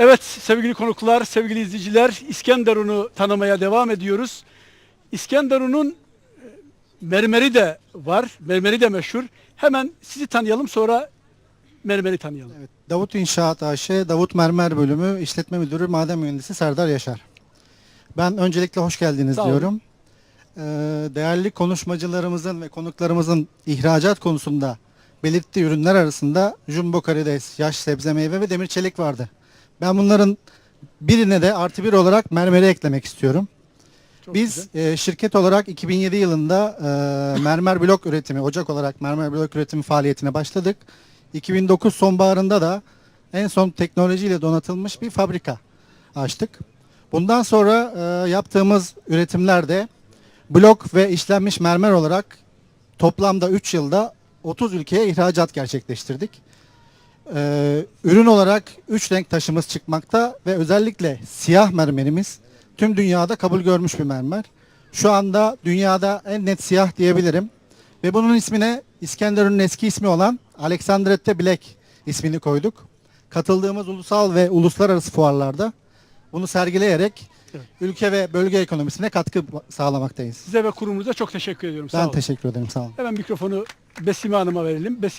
Evet sevgili konuklar, sevgili izleyiciler İskenderun'u tanımaya devam ediyoruz. İskenderun'un e, mermeri de var, mermeri de meşhur. Hemen sizi tanıyalım sonra mermeri tanıyalım. Evet, Davut İnşaat AŞ, Davut Mermer Bölümü İşletme Müdürü Maden Mühendisi Serdar Yaşar. Ben öncelikle hoş geldiniz Sağ olun. diyorum. Ee, değerli konuşmacılarımızın ve konuklarımızın ihracat konusunda belirttiği ürünler arasında jumbo karides, yaş sebze meyve ve demir çelik vardı. Ben bunların birine de artı bir olarak mermeri eklemek istiyorum. Çok Biz güzel. e, şirket olarak 2007 yılında e, mermer blok üretimi, ocak olarak mermer blok üretimi faaliyetine başladık. 2009 sonbaharında da en son teknolojiyle donatılmış bir fabrika açtık. Bundan sonra e, yaptığımız üretimlerde blok ve işlenmiş mermer olarak toplamda 3 yılda 30 ülkeye ihracat gerçekleştirdik. Ee, ürün olarak 3 renk taşımız çıkmakta ve özellikle siyah mermerimiz tüm dünyada kabul görmüş bir mermer. Şu anda dünyada en net siyah diyebilirim. Ve bunun ismine İskenderun'un eski ismi olan Alexandrette Black ismini koyduk. Katıldığımız ulusal ve uluslararası fuarlarda bunu sergileyerek Evet. ülke ve bölge ekonomisine katkı sağlamaktayız. Size ve kurumunuza çok teşekkür ediyorum. Sağ Ben olun. teşekkür ederim. Sağ olun. Hemen mikrofonu Besime Hanım'a verelim. Besime